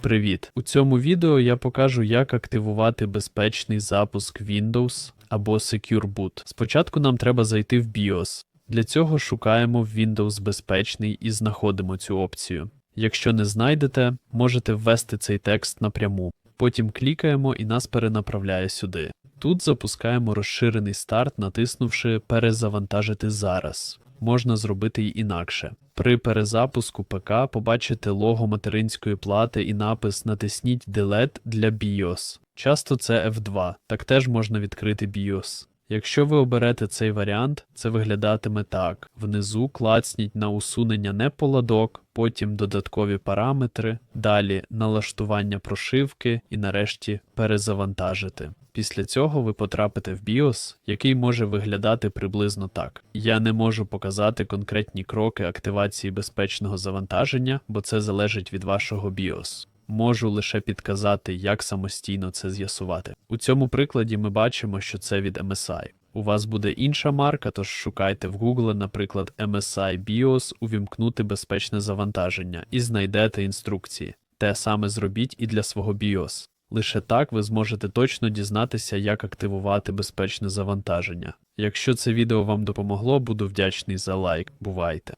Привіт! У цьому відео я покажу, як активувати безпечний запуск Windows або Secure Boot. Спочатку нам треба зайти в BIOS. Для цього шукаємо Windows безпечний і знаходимо цю опцію. Якщо не знайдете, можете ввести цей текст напряму. Потім клікаємо і нас перенаправляє сюди. Тут запускаємо розширений старт, натиснувши Перезавантажити зараз. Можна зробити й інакше. При перезапуску ПК побачите лого материнської плати і напис Натисніть Delete для BIOS. Часто це F2, так теж можна відкрити BIOS. Якщо ви оберете цей варіант, це виглядатиме так: внизу клацніть на усунення неполадок, потім додаткові параметри, далі налаштування прошивки і нарешті перезавантажити. Після цього ви потрапите в BIOS, який може виглядати приблизно так. Я не можу показати конкретні кроки активації безпечного завантаження, бо це залежить від вашого BIOS. Можу лише підказати, як самостійно це з'ясувати. У цьому прикладі ми бачимо, що це від MSI. У вас буде інша марка, тож шукайте в Google, наприклад, MSI BIOS, увімкнути безпечне завантаження і знайдете інструкції. Те саме зробіть і для свого BIOS. Лише так ви зможете точно дізнатися, як активувати безпечне завантаження. Якщо це відео вам допомогло, буду вдячний за лайк. Бувайте!